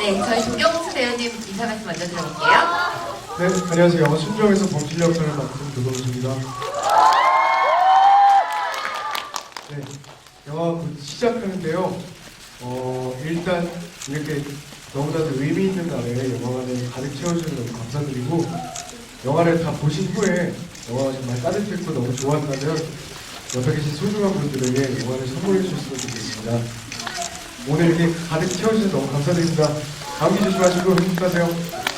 네, 저희 조경수 배우님 인사 말씀 먼저 들어볼게요. 네, 안녕하세요. 영화 순정에서 범실 역할을 맡은 조동수입니다. 네, 영화 곧 시작하는데요. 어, 일단 이렇게 너무나도 의미 있는 날에 영화관을 가득 채워주셔서 너무 감사드리고 영화를 다 보신 후에 영화가 정말 따뜻했고 너무 좋았다면 옆에 계신 소중한 분들에게 영화를 선물해 주셨으면 좋겠습니다. 오늘 이렇게 가득 채워주셔서 너무 감사드립니다. 감기 조심하시고 행복하세요.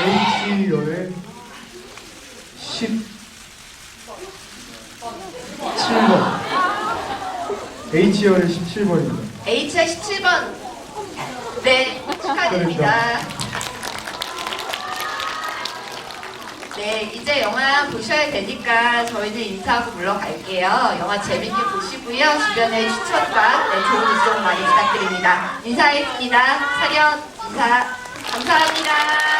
H열의 17번 H열의 17번입니다 HR 17번. 네, 축하드립니다. 네, 이제 영화 보셔야 되니까 저희는 인사하고 물러갈게요. 영화 재밌게 보시고요. 주변에 추천과 네, 좋은 이송 많이 부탁드립니다. 인사했습니다. 사연 인사 감사합니다.